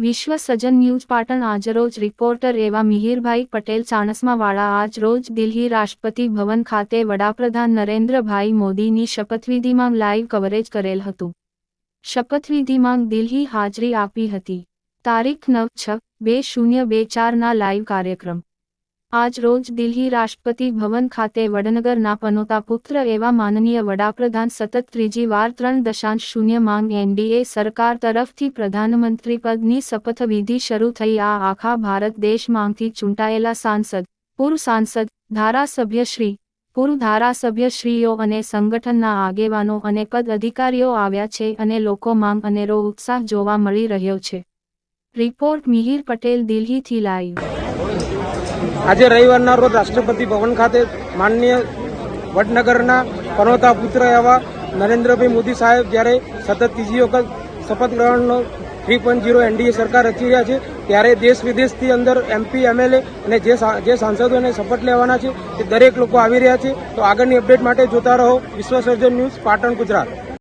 વિશ્વ સજન ન્યૂઝ પાટણ આજરોજ રિપોર્ટર એવા મિહિરભાઈ પટેલ ચાણસ્માવાળા આજ રોજ દિલ્હી રાષ્ટ્રપતિ ભવન ખાતે વડાપ્રધાન નરેન્દ્રભાઈ મોદીની શપથવિધિમાં લાઈવ કવરેજ કરેલ હતું. શપથવિધિમાં દિલ્હી હાજરી આપી હતી. તારીખ નવ છ બે શૂન્ય બે ચારના લાઈવ કાર્યક્રમ આજ રોજ દિલ્હી રાષ્ટ્રપતિ ભવન ખાતે વડનગરના પનોતા પુત્ર એવા માનનીય વડાપ્રધાન સતત ત્રીજી વાર ત્રણ દશાંશ શૂન્ય માંગ એનડીએ સરકાર તરફથી પ્રધાનમંત્રી પદની શપથવિધિ શરૂ થઈ. આ આખા ભારત દેશમાંથી ચૂંટાયેલા સાંસદ, પૂર્વ સાંસદ ધારાસભ્યશ્રી પૂર્વ ધારાસભ્યશ્રીઓ અને સંગઠનના આગેવાનો અને પદ અધિકારીઓ આવ્યા છે અને લોકો માંગ અનેરો ઉત્સાહ જોવા મળી રહ્યો છે. રિપોર્ટ મિહિર પટેલ, દિલ્હીથી લાઈવ. આજે રવિવારના રોજ રાષ્ટ્રપતિ ભવન ખાતે માનનીય વડનગરના પનોતા પુત્ર એવા નરેન્દ્રભાઈ મોદી સાહેબ જ્યારે સતત ત્રીજી વખત શપથ ગ્રહણનો થ્રી પોઈન્ટ ઝીરો એનડીએ સરકાર રચી રહ્યા છે, ત્યારે દેશ વિદેશથી અંદર એમપી, એમએલએ અને જે જે સાંસદોને શપથ લેવાના છે, તે દરેક લોકો આવી રહ્યા છે. તો આગળની અપડેટ માટે જોતા રહો વિશ્વ સર્જન ન્યૂઝ પાટણ, ગુજરાત.